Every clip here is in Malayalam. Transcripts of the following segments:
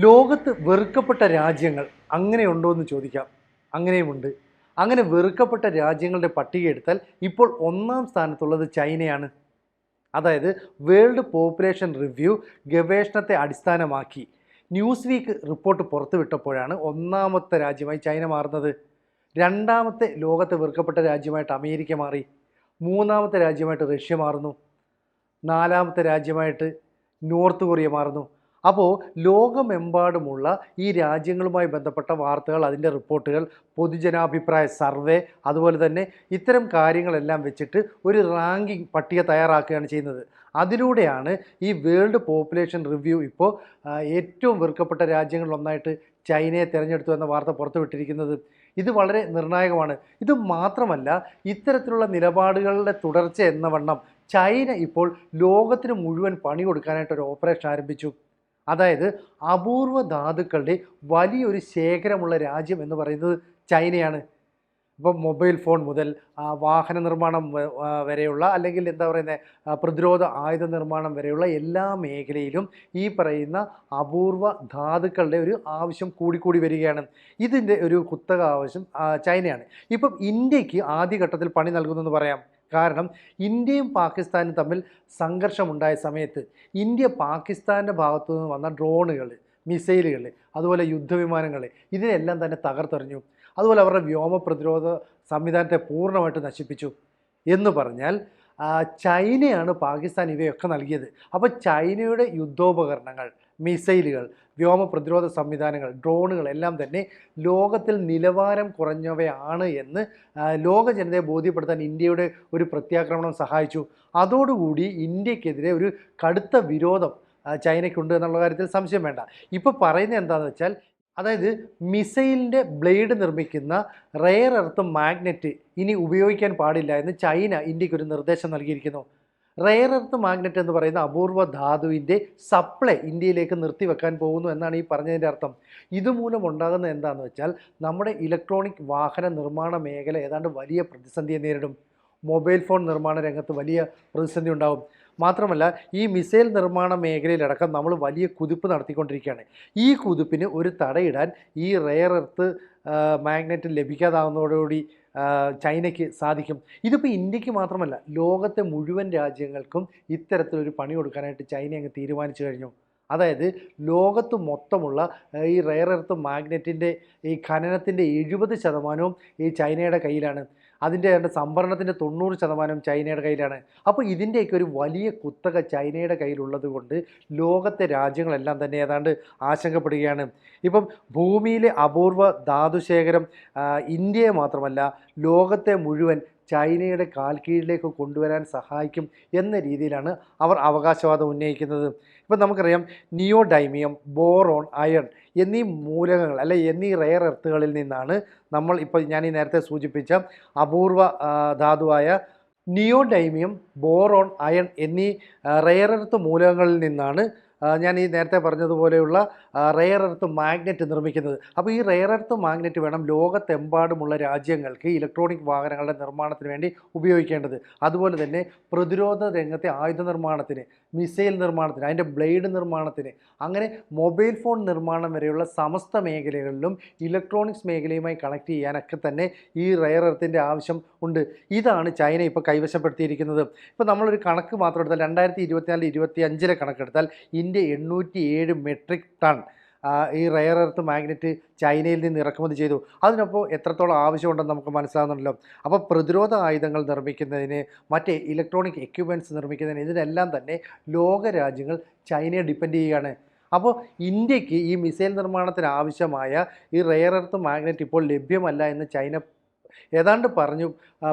ലോകത്ത് വെറുക്കപ്പെട്ട രാജ്യങ്ങൾ അങ്ങനെയുണ്ടോ എന്ന് ചോദിക്കാം. അങ്ങനെയുമുണ്ട്. അങ്ങനെ വെറുക്കപ്പെട്ട രാജ്യങ്ങളുടെ പട്ടിക എടുത്താൽ ഇപ്പോൾ ഒന്നാം സ്ഥാനത്തുള്ളത് ചൈനയാണ്. അതായത് വേൾഡ് പോപ്പുലേഷൻ റിവ്യൂ ഗവേഷണത്തെ അടിസ്ഥാനമാക്കി. ന്യൂസ് വീക്ക് റിപ്പോർട്ട് പുറത്തുവിട്ടപ്പോഴാണ് ഒന്നാമത്തെ രാജ്യമായി ചൈന മാറുന്നത്. രണ്ടാമത്തെ ലോകത്തെ വെറുക്കപ്പെട്ട രാജ്യമായിട്ട് അമേരിക്ക മാറി. മൂന്നാമത്തെ രാജ്യമായിട്ട് റഷ്യ മാറുന്നു. നാലാമത്തെ രാജ്യമായിട്ട് നോർത്ത് കൊറിയ മാറുന്നു. അപ്പോൾ ലോകമെമ്പാടുമുള്ള ഈ രാജ്യങ്ങളുമായി ബന്ധപ്പെട്ട വാർത്തകൾ അതിന്റെ റിപ്പോർട്ടുകൾ പൊതുജനാഭിപ്രായ സർവേ അതുപോലെ തന്നെ ഇത്തരം കാര്യങ്ങളെല്ലാം വെച്ചിട്ട് ഒരു റാങ്കിങ് പട്ടിക തയ്യാറാക്കുകയാണ് ചെയ്യുന്നത്. അതിലൂടെയാണ് ഈ വേൾഡ് പോപ്പുലേഷൻ റിവ്യൂ ഇപ്പോൾ ഏറ്റവും വെറുക്കപ്പെട്ട രാജ്യങ്ങളിലൊന്നായിട്ട് ചൈനയെ തിരഞ്ഞെടുത്തു എന്ന വാർത്ത പുറത്തുവിട്ടിരിക്കുന്നത്. ഇത് വളരെ നിർണായകമാണ്. ഇത് മാത്രമല്ല ഇത്തരത്തിലുള്ള നിലപാടുകളുടെ തുടർച്ച എന്ന വണ്ണം ചൈന ഇപ്പോൾ ലോകത്തിന് മുഴുവൻ പണി കൊടുക്കാനായിട്ട് ഒരു ഓപ്പറേഷൻ ആരംഭിച്ചു. അതായത് അപൂർവ ധാതുക്കളുടെ വലിയൊരു ശേഖരമുള്ള രാജ്യം എന്ന് പറയുന്നത് ചൈനയാണ്. ഇപ്പം മൊബൈൽ ഫോൺ മുതൽ വാഹന നിർമ്മാണം വരെയുള്ള അല്ലെങ്കിൽ എന്താ പറയുന്നത് പ്രതിരോധ ആയുധ നിർമ്മാണം വരെയുള്ള എല്ലാ മേഖലയിലും ഈ പറയുന്ന അപൂർവ ധാതുക്കളുടെ ഒരു ആവശ്യം കൂടിക്കൂടി വരികയാണ്. ഇതിന്റെ ഒരു കുത്തക ആവശ്യം ചൈനയാണ്. ഇപ്പം ഇന്ത്യയ്ക്ക് ആദ്യഘട്ടത്തിൽ പണി നൽകുന്നെന്ന് പറയാം. കാരണം ഇന്ത്യയും പാകിസ്ഥാനും തമ്മിൽ സംഘർഷമുണ്ടായ സമയത്ത് ഇന്ത്യ പാകിസ്ഥാന്റെ ഭാഗത്തു നിന്ന് വന്ന ഡ്രോണുകൾ മിസൈലുകൾ അതുപോലെ യുദ്ധവിമാനങ്ങൾ ഇതിനെല്ലാം തന്നെ തകർത്തെറിഞ്ഞു. അതുപോലെ അവരുടെ വ്യോമ പ്രതിരോധ സംവിധാനത്തെ പൂർണമായിട്ട് നശിപ്പിച്ചു. എന്ന് പറഞ്ഞാൽ ചൈനയാണ് പാകിസ്ഥാൻ ഇവയൊക്കെ നൽകിയത്. അപ്പോൾ ചൈനയുടെ യുദ്ധോപകരണങ്ങൾ മിസൈലുകൾ വ്യോമ പ്രതിരോധ സംവിധാനങ്ങൾ ഡ്രോണുകൾ എല്ലാം തന്നെ ലോകത്തിൽ നിലവാരം കുറഞ്ഞവയാണ് എന്ന് ലോക ജനതയെ ബോധ്യപ്പെടുത്താൻ ഇന്ത്യയുടെ ഒരു പ്രത്യാക്രമണം സഹായിച്ചു. അതോടുകൂടി ഇന്ത്യക്കെതിരെ ഒരു കടുത്ത വിരോധം ചൈനയ്ക്കുണ്ട് എന്നുള്ള കാര്യത്തിൽ സംശയം വേണ്ട. ഇപ്പോൾ പറയുന്നത് എന്താണെന്ന് വെച്ചാൽ അതായത് മിസൈലിന്റെ ബ്ലേഡ് നിർമ്മിക്കുന്ന റെയർ എർത്ത് മാഗ്നറ്റ് ഇനി ഉപയോഗിക്കാൻ പാടില്ല എന്ന് ചൈന ഇന്ത്യക്കൊരു നിർദ്ദേശം നൽകിയിരിക്കുന്നു. റെയർ എർത്ത് മാഗ്നറ്റ് എന്ന് പറയുന്ന അപൂർവ ധാതുവിന്റെ സപ്ലൈ ഇന്ത്യയിലേക്ക് നിർത്തിവെക്കാൻ പോകുന്നു എന്നാണ് ഈ പറഞ്ഞതിന്റെ അർത്ഥം. ഇതുമൂലം ഉണ്ടാകുന്ന എന്താണെന്ന് വെച്ചാൽ നമ്മുടെ ഇലക്ട്രോണിക് വാഹന നിർമ്മാണ മേഖല ഏതാണ്ട് വലിയ പ്രതിസന്ധിയെ നേരിടും. മൊബൈൽ ഫോൺ നിർമ്മാണ രംഗത്ത് വലിയ പ്രതിസന്ധി ഉണ്ടാകും മാത്രമല്ല ഈ മിസൈൽ നിർമ്മാണ മേഖലയിലടക്കം നമ്മൾ വലിയ കുതിപ്പ് നടത്തിക്കൊണ്ടിരിക്കുകയാണ്. ഈ കുതിപ്പിന് ഒരു തടയിടാൻ ഈ റെയർ എർത്ത് മാഗ്നറ്റ് ലഭിക്കാതാവുന്നതോടുകൂടി ചൈനയ്ക്ക് സാധിക്കും. ഇതിപ്പോൾ ഇന്ത്യയ്ക്ക് മാത്രമല്ല ലോകത്തെ മുഴുവൻ രാജ്യങ്ങൾക്കും ഇത്തരത്തിലൊരു പണി കൊടുക്കാനായിട്ട് ചൈന അങ്ങ് തീരുമാനിച്ചു കഴിഞ്ഞു. അതായത് ലോകത്ത് മൊത്തമുള്ള ഈ റെയർ എർത്ത് മാഗ്നറ്റിന്റെ ഈ ഖനനത്തിന്റെ എഴുപത് ശതമാനവും ഈ ചൈനയുടെ കയ്യിലാണ്. അതിന്റെ ഏതാണ്ട് സംഭരണത്തിന്റെ തൊണ്ണൂറ് ശതമാനം ചൈനയുടെ കയ്യിലാണ്. അപ്പോൾ ഇതിന്റെയൊക്കെ ഒരു വലിയ കുത്തക ചൈനയുടെ കയ്യിലുള്ളത് കൊണ്ട് ലോകത്തെ രാജ്യങ്ങളെല്ലാം തന്നെ ഏതാണ്ട് ആശങ്കപ്പെടുകയാണ്. ഇപ്പം ഭൂമിയിലെ അപൂർവ ധാതുശേഖരം ഇന്ത്യയെ മാത്രമല്ല ലോകത്തെ മുഴുവൻ ചൈനയുടെ കാൽ കീഴിലേക്ക് കൊണ്ടുവരാൻ സഹായിക്കും എന്ന രീതിയിലാണ് അവർ അവകാശവാദം ഉന്നയിക്കുന്നത്. ഇപ്പം നമുക്കറിയാം നിയോഡൈമിയം ബോറോൺ അയൺ എന്നീ മൂലകങ്ങൾ അല്ലെ എന്നീ റെയർ എർത്തുകളിൽ നിന്നാണ് നമ്മൾ ഇപ്പോൾ ഞാൻ ഈ നേരത്തെ സൂചിപ്പിച്ച അപൂർവ ധാതുവായ നിയോഡൈമിയം ബോറോൺ അയൺ എന്നീ റെയർ എർത്ത് മൂലകങ്ങളിൽ നിന്നാണ് ഞാൻ ഈ നേരത്തെ പറഞ്ഞതുപോലെയുള്ള റെയർ എർത്ത് മാഗ്നറ്റ് നിർമ്മിക്കുന്നത്. അപ്പോൾ ഈ റെയർ എർത്ത് മാഗ്നറ്റ് വേണം ലോകത്തെമ്പാടുമുള്ള രാജ്യങ്ങൾക്ക് ഇലക്ട്രോണിക് വാഹനങ്ങളുടെ നിർമ്മാണത്തിന് വേണ്ടി ഉപയോഗിക്കേണ്ടത്. അതുപോലെ തന്നെ പ്രതിരോധ രംഗത്തെ ആയുധ നിർമ്മാണത്തിന്. മിസൈൽ നിർമ്മാണത്തിന് അതിന്റെ ബ്ലേഡ് നിർമ്മാണത്തിന് അങ്ങനെ മൊബൈൽ ഫോൺ നിർമ്മാണം വരെയുള്ള സമസ്ത മേഖലകളിലും ഇലക്ട്രോണിക്സ് മേഖലയുമായി കണക്ട് ചെയ്യാനൊക്കെ തന്നെ ഈ റയർ എർത്തിന്റെ ആവശ്യം ഉണ്ട്. ഇതാണ് ചൈന ഇപ്പോൾ കൈവശപ്പെടുത്തിയിരിക്കുന്നത്. ഇപ്പോൾ നമ്മളൊരു കണക്ക് മാത്രം എടുത്താൽ രണ്ടായിരത്തി ഇരുപത്തിനാല് ഇരുപത്തി അഞ്ചിലെ കണക്കെടുത്താൽ ഇന്ത്യ എണ്ണൂറ്റി ഏഴ് മെട്രിക് ടൺ ഈ റയർ എർത്ത് മാഗ്നറ്റ് ചൈനയിൽ നിന്ന് ഇറക്കുമതി ചെയ്തു. അതിനപ്പോൾ എത്രത്തോളം ആവശ്യമുണ്ടെന്ന് നമുക്ക് മനസ്സിലാകുന്നുണ്ടല്ലോ അപ്പോൾ പ്രതിരോധ ആയുധങ്ങൾ നിർമ്മിക്കുന്നതിന് മറ്റ് ഇലക്ട്രോണിക് എക്യുപ്മെന്റ്സ് നിർമ്മിക്കുന്നതിന് ഇതിനെല്ലാം തന്നെ ലോക രാജ്യങ്ങൾ ചൈനയെ ഡിപ്പെൻഡ് ചെയ്യുകയാണ്. അപ്പോൾ ഇന്ത്യയ്ക്ക് ഈ മിസൈൽ നിർമ്മാണത്തിന് ആവശ്യമായ ഈ റയർ എർത്ത് മാഗ്നറ്റ് ഇപ്പോൾ ലഭ്യമല്ല എന്ന് ചൈന ഏതാണ്ട് പറഞ്ഞു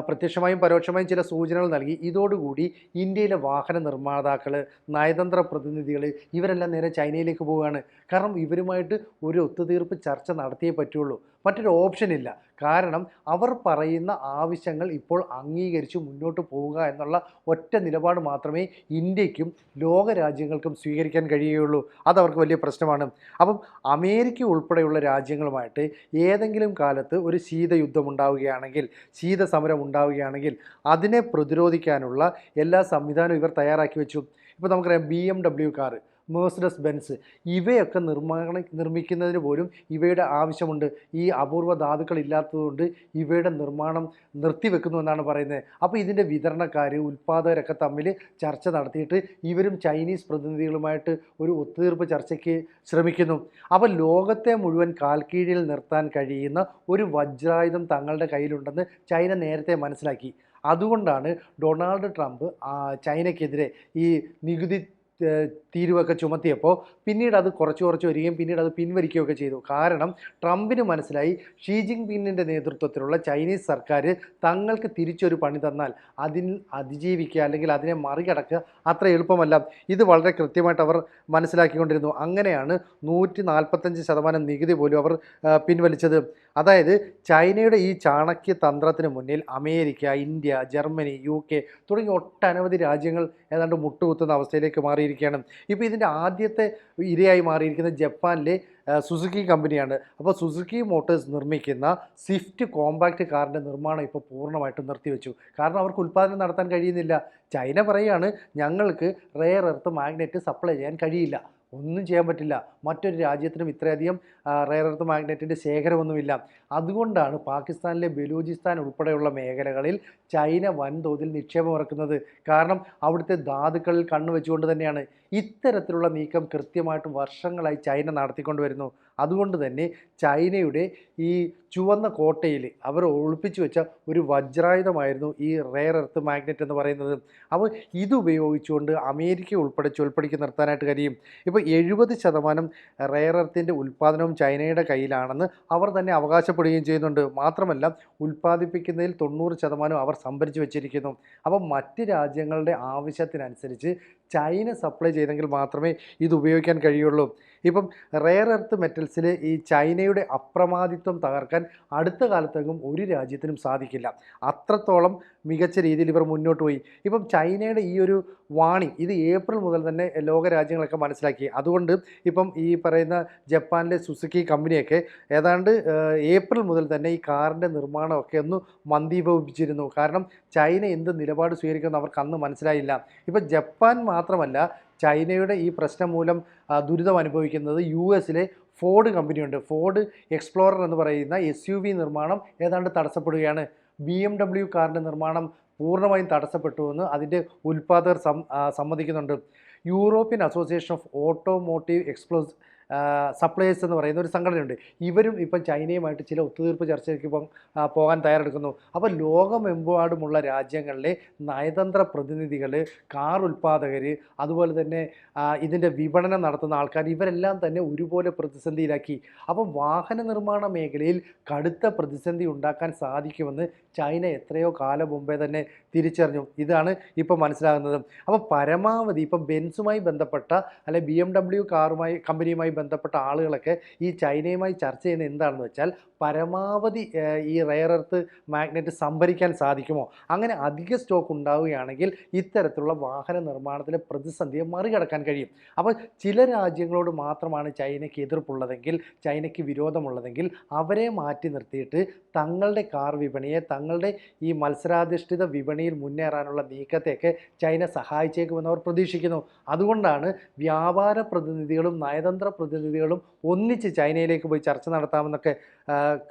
പ്രത്യക്ഷമായും പരോക്ഷമായും ചില സൂചനകൾ നൽകി. ഇതോടുകൂടി ഇന്ത്യയിലെ വാഹന നിർമ്മാതാക്കൾ നയതന്ത്ര പ്രതിനിധികൾ ഇവരെല്ലാം നേരെ ചൈനയിലേക്ക് പോവുകയാണ്. കാരണം ഇവരുമായിട്ട് ഒരു ഒത്തുതീർപ്പ് ചർച്ച നടത്തിയേ പറ്റുള്ളൂ. മറ്റൊരു ഓപ്ഷൻ ഇല്ല. കാരണം അവർ പറയുന്ന ആവശ്യങ്ങൾ ഇപ്പോൾ അംഗീകരിച്ച് മുന്നോട്ട് പോവുക എന്നുള്ള ഒറ്റ നിലപാട് മാത്രമേ ഇന്ത്യക്കും ലോക രാജ്യങ്ങൾക്കും സ്വീകരിക്കാൻ കഴിയുകയുള്ളൂ. അതവർക്ക് വലിയ പ്രശ്നമാണ്. അപ്പം അമേരിക്ക ഉൾപ്പെടെയുള്ള രാജ്യങ്ങളുമായിട്ട് ഏതെങ്കിലും കാലത്ത് ഒരു ശീതയുദ്ധം ഉണ്ടാവുകയാണെങ്കിൽ ശീതസമരം ഉണ്ടാവുകയാണെങ്കിൽ അതിനെ പ്രതിരോധിക്കാനുള്ള എല്ലാ സംവിധാനവും ഇവർ തയ്യാറാക്കി വെച്ചു. ഇപ്പോൾ നമുക്കറിയാം B M W car. Mercedes Benz ഇവയൊക്കെ നിർമ്മാണ നിർമ്മിക്കുന്നതിന് പോലും ഇവയുടെ ആവശ്യമുണ്ട്. ഈ അപൂർവ ധാതുക്കൾ ഇല്ലാത്തതുകൊണ്ട് ഇവയുടെ നിർമ്മാണം നിർത്തിവെക്കുന്നു എന്നാണ് പറയുന്നത്. അപ്പോൾ ഇതിന്റെ വിതരണക്കാർ ഉൽപ്പാദകരൊക്കെ തമ്മിൽ ചർച്ച നടത്തിയിട്ട് ഇവരും ചൈനീസ് പ്രതിനിധികളുമായിട്ട് ഒരു ഒത്തുതീർപ്പ് ചർച്ചയ്ക്ക് ശ്രമിക്കുന്നു. അപ്പോൾ ലോകത്തെ മുഴുവൻ കാൽക്കീഴിൽ നിർത്താൻ കഴിയുന്ന ഒരു വജ്രായുധം തങ്ങളുടെ കയ്യിലുണ്ടെന്ന് ചൈന നേരത്തെ മനസ്സിലാക്കി. അതുകൊണ്ടാണ് ഡൊണാൾഡ് ട്രംപ് ചൈനയ്ക്കെതിരെ ഈ നികുതി തീരുവൊക്കെ ചുമത്തിയപ്പോൾ പിന്നീട് അത് കുറച്ച് കുറച്ച് വരികയും പിന്നീട് അത് പിൻവലിക്കുകയൊക്കെ ചെയ്തു. കാരണം ട്രംപിന് മനസ്സിലായി ഷീ ജിങ് പിന്നിന്റെ നേതൃത്വത്തിലുള്ള ചൈനീസ് സർക്കാർ തങ്ങൾക്ക് തിരിച്ചൊരു പണി തന്നാൽ അതിൽ അതിജീവിക്കുക അല്ലെങ്കിൽ അതിനെ മറികടക്കുക അത്ര എളുപ്പമല്ല. ഇത് വളരെ കൃത്യമായിട്ട് അവർ മനസ്സിലാക്കിക്കൊണ്ടിരുന്നു. അങ്ങനെയാണ് നൂറ്റി നാൽപ്പത്തഞ്ച് ശതമാനം നികുതി പോലും അവർ പിൻവലിച്ചത്. അതായത് ചൈനയുടെ ഈ ചാണക്യ തന്ത്രത്തിന് മുന്നിൽ America India Germany U K തുടങ്ങിയ ഒട്ടനവധി രാജ്യങ്ങൾ ഏതാണ്ട് മുട്ടുകുത്തുന്ന അവസ്ഥയിലേക്ക് മാറിയിരിക്കുകയാണ്. ഇപ്പോൾ ഇതിന്റെ ആദ്യത്തെ ഇരയായി മാറിയിരിക്കുന്ന ജപ്പാനിലെ സുസുക്കി കമ്പനിയാണ്. അപ്പോൾ സുസുക്കി മോട്ടോഴ്സ് നിർമ്മിക്കുന്ന സ്വിഫ്റ്റ് കോമ്പാക്റ്റ് കാറിന്റെ നിർമ്മാണം ഇപ്പോൾ പൂർണമായിട്ടും നിർത്തിവെച്ചു. കാരണം അവർക്ക് ഉൽപ്പാദനം നടത്താൻ കഴിയുന്നില്ല. ചൈന പറയുകയാണ് ഞങ്ങൾക്ക് റെയർ എർത്ത് മാഗ്നറ്റ് സപ്ലൈ ചെയ്യാൻ കഴിയില്ല. ഒന്നും ചെയ്യാൻ പറ്റില്ല. മറ്റൊരു രാജ്യത്തിനും ഇത്രയധികം റെയർ എർത്ത് മാഗ്നറ്റിന്റെ ശേഖരമൊന്നുമില്ല. അതുകൊണ്ടാണ് പാകിസ്ഥാനിലെ ബലൂചിസ്ഥാൻ ഉൾപ്പെടെയുള്ള മേഖലകളിൽ ചൈന വൻതോതിൽ നിക്ഷേപം ഇറക്കുന്നത്. കാരണം അവിടുത്തെ ധാതുക്കളിൽ കണ്ണുവെച്ചുകൊണ്ട് തന്നെയാണ്. ഇത്തരത്തിലുള്ള നീക്കം കൃത്യമായിട്ടും വർഷങ്ങളായി ചൈന നടത്തിക്കൊണ്ട് വരുന്നു അതുകൊണ്ട് തന്നെ ചൈനയുടെ ഈ ചുവന്ന കോട്ടയിൽ അവർ ഒളിപ്പിച്ചു വെച്ച ഒരു വജ്രായുധമായിരുന്നു ഈ റെയർ എർത്ത് മാഗ്നറ്റ് എന്ന് പറയുന്നത്. അപ്പോൾ ഇതുപയോഗിച്ചുകൊണ്ട് അമേരിക്ക ഉൾപ്പെടെ ചൊൽപ്പടിക്ക് നിർത്താനായിട്ട് കഴിയും. ഇപ്പോൾ എഴുപത് ശതമാനം റെയർ എർത്തിന്റെ ഉൽപ്പാദനവും ചൈനയുടെ കയ്യിലാണെന്ന് അവർ തന്നെ അവകാശപ്പെടുകയും ചെയ്യുന്നുണ്ട്. മാത്രമല്ല ഉൽപ്പാദിപ്പിക്കുന്നതിൽ തൊണ്ണൂറ് ശതമാനം അവർ സംഭരിച്ചു വെച്ചിരിക്കുന്നു. അപ്പോൾ മറ്റ് രാജ്യങ്ങളുടെ ആവശ്യത്തിനനുസരിച്ച് ചൈന സപ്ലൈ ചെയ്തെങ്കിൽ മാത്രമേ ഇത് ഉപയോഗിക്കാൻ കഴിയുള്ളൂ. ഇപ്പം റെയർ എർത്ത് മെറ്റൽസിൽ ഈ ചൈനയുടെ അപ്രമാദിത്വം തകർക്കാൻ അടുത്ത കാലത്തെങ്ങും ഒരു രാജ്യത്തിനും സാധിക്കില്ല. അത്രത്തോളം മികച്ച രീതിയിൽ ഇവർ മുന്നോട്ട് പോയി. ഇപ്പം ചൈനയുടെ ഈ ഒരു വാണി ഇത് ഏപ്രിൽ മുതൽ തന്നെ ലോക രാജ്യങ്ങളൊക്കെ മനസ്സിലാക്കി. അതുകൊണ്ട് ഇപ്പം ഈ പറയുന്ന ജപ്പാനിലെ സുസുക്കി കമ്പനിയൊക്കെ ഏതാണ്ട് ഏപ്രിൽ മുതൽ തന്നെ ഈ കാറിന്റെ നിർമ്മാണമൊക്കെ ഒന്ന് മന്ദീഭവിപ്പിച്ചിരുന്നു. കാരണം ചൈന എന്ത് നിലപാട് സ്വീകരിക്കുമെന്ന് അവർക്ക് അന്ന് മനസ്സിലായില്ല. ഇപ്പം ജപ്പാൻ മാത്രമല്ല ചൈനയുടെ ഈ പ്രശ്നം മൂലം ദുരിതം അനുഭവിക്കുന്നത് യു എസിലെ ഫോർഡ് കമ്പനിയുണ്ട്. ഫോർഡ് എക്സ്പ്ലോറർ എന്ന് പറയുന്ന എസ് യു വി നിർമ്മാണം ഏതാണ്ട് തടസ്സപ്പെടുകയാണ്. ബി എം ഡബ്ല്യു കാറിന്റെ നിർമ്മാണം പൂർണമായും തടസ്സപ്പെട്ടുവെന്ന് അതിന്റെ ഉൽപ്പാദകർ സമ്മതിക്കുന്നുണ്ട്. യൂറോപ്യൻ അസോസിയേഷൻ ഓഫ് ഓട്ടോമോട്ടീവ് എക്സ്പ്ലോസ് സപ്ലയേഴ്സ് എന്ന് പറയുന്ന ഒരു സംഘടനയുണ്ട്. ഇവരും ഇപ്പം ചൈനയുമായിട്ട് ചില ഒത്തുതീർപ്പ് ചർച്ചയ്ക്ക് ഇപ്പം പോകാൻ തയ്യാറെടുക്കുന്നു. അപ്പോൾ ലോകമെമ്പാടുമുള്ള രാജ്യങ്ങളിലെ നയതന്ത്ര പ്രതിനിധികൾ കാർ ഉൽപ്പാദകർ അതുപോലെ തന്നെ ഇതിന്റെ വിപണനം നടത്തുന്ന ആൾക്കാർ ഇവരെല്ലാം തന്നെ ഒരുപോലെ പ്രതിസന്ധിയിലാക്കി. അപ്പം വാഹന നിർമ്മാണ മേഖലയിൽ കടുത്ത പ്രതിസന്ധി ഉണ്ടാക്കാൻ സാധിക്കുമെന്ന് ചൈന എത്രയോ കാലം മുമ്പേ തന്നെ തിരിച്ചറിഞ്ഞു. ഇതാണ് ഇപ്പം മനസ്സിലാകുന്നത്. അപ്പോൾ പരമാവധി ഇപ്പം ബെൻസുമായി ബന്ധപ്പെട്ട അല്ലെ ബി എം ഡബ്ല്യു കാറുമായി കമ്പനിയുമായി ബന്ധപ്പെട്ട ആളുകളൊക്കെ ഈ ചൈനയുമായി ചർച്ച ചെയ്യുന്നത് എന്താണെന്ന് വെച്ചാൽ പരമാവധി ഈ റെയർ എർത്ത് മാഗ്നറ്റ് സംഭരിക്കാൻ സാധിക്കുമോ? അങ്ങനെ അധിക സ്റ്റോക്ക് ഉണ്ടാവുകയാണെങ്കിൽ ഇത്തരത്തിലുള്ള വാഹന നിർമ്മാണത്തിലെ പ്രതിസന്ധിയെ മറികടക്കാൻ കഴിയും. അപ്പോൾ ചില രാജ്യങ്ങളോട് മാത്രമാണ് ചൈനയ്ക്ക് എതിർപ്പുള്ളതെങ്കിൽ ചൈനയ്ക്ക് വിരോധമുള്ളതെങ്കിൽ അവരെ മാറ്റി നിർത്തിയിട്ട് തങ്ങളുടെ കാർ വിപണിയെ തങ്ങളുടെ ഈ മത്സരാധിഷ്ഠിത വിപണിയിൽ മുന്നേറാനുള്ള നീക്കത്തെയൊക്കെ ചൈന സഹായിച്ചേക്കുമെന്ന് അവർ പ്രതീക്ഷിക്കുന്നു. അതുകൊണ്ടാണ് വ്യാപാര പ്രതിനിധികളും നയതന്ത്ര പ്രതിനിധികളും ഒന്നിച്ച് ചൈനയിലേക്ക് പോയി ചർച്ച നടത്താമെന്നൊക്കെ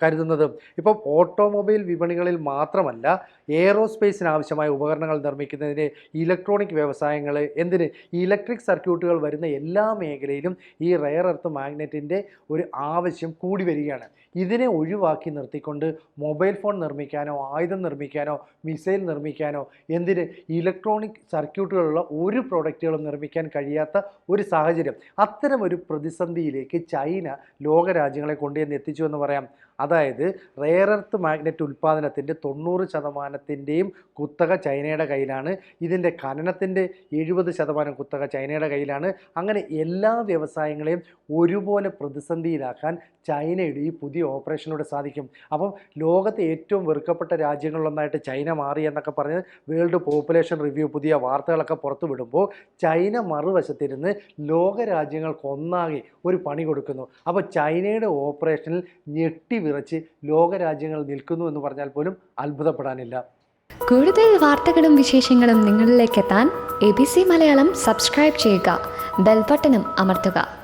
കരുതുന്നത്. ഇപ്പം ഓട്ടോമൊബൈൽ വിപണികളിൽ മാത്രമല്ല എയറോസ്പേസിന് ആവശ്യമായ ഉപകരണങ്ങൾ നിർമ്മിക്കുന്നതിന് ഇലക്ട്രോണിക് വ്യവസായങ്ങൾ എന്തിന്? ഇലക്ട്രിക് സർക്യൂട്ടുകൾ വരുന്ന എല്ലാ മേഖലയിലും ഈ റെയർ എർത്ത് മാഗ്നറ്റിന്റെ ഒരു ആവശ്യം കൂടി വരികയാണ്. ഇതിനെ ഒഴിവാക്കി നിർത്തിക്കൊണ്ട് മൊബൈൽ ഫോൺ നിർമ്മിക്കാനോ ആയുധം നിർമ്മിക്കാനോ മിസൈൽ നിർമ്മിക്കാനോ എന്തിന്? ഇലക്ട്രോണിക് സർക്യൂട്ടുകളുള്ള ഒരു പ്രോഡക്റ്റുകളും നിർമ്മിക്കാൻ കഴിയാത്ത ഒരു സാഹചര്യം. അത്തരം ഒരു പ്രതിസന്ധിയിലേക്ക് ചൈന ലോകരാജ്യങ്ങളെ കൊണ്ടുവന്ന് എത്തിച്ചു എന്ന് പറയാം. അതായത് റെയർ എർത്ത് മാഗ്നറ്റ് ഉൽപ്പാദനത്തിന്റെ തൊണ്ണൂറ് ശതമാനത്തിന്റെയും കുത്തക ചൈനയുടെ കയ്യിലാണ്. ഇതിന്റെ ഖനനത്തിന്റെ എഴുപത് ശതമാനം കുത്തക ചൈനയുടെ കയ്യിലാണ്. അങ്ങനെ എല്ലാ വ്യവസായങ്ങളെയും ഒരുപോലെ പ്രതിസന്ധിയിലാക്കാൻ ചൈനയുടെ ഈ പുതിയ ഓപ്പറേഷനിലൂടെ സാധിക്കും. അപ്പം ലോകത്തെ ഏറ്റവും വെറുക്കപ്പെട്ട രാജ്യങ്ങളിലൊന്നായിട്ട് ചൈന മാറി എന്നൊക്കെ പറഞ്ഞ് വേൾഡ് പോപ്പുലേഷൻ റിവ്യൂ പുതിയ വാർത്തകളൊക്കെ പുറത്തു വിടുമ്പോൾ ചൈന മറുവശത്തിരുന്ന് ലോക രാജ്യങ്ങൾക്കൊന്നാകെ ഒരു പണി കൊടുക്കുന്നു. അപ്പോൾ ചൈനയുടെ ഓപ്പറേഷനിൽ ഞെട്ടി വിറച്ച് ലോകരാജ്യങ്ങൾ നിൽക്കുന്നു എന്ന് പറഞ്ഞാൽ പോലും അത്ഭുതപ്പെടാനില്ല. കൂടുതൽ വാർത്തകളും വിശേഷങ്ങളും നിങ്ങളിലേക്ക് എത്താൻ A B C Malayalam subscribe ചെയ്യുക. ബെൽബട്ടനും അമർത്തുക.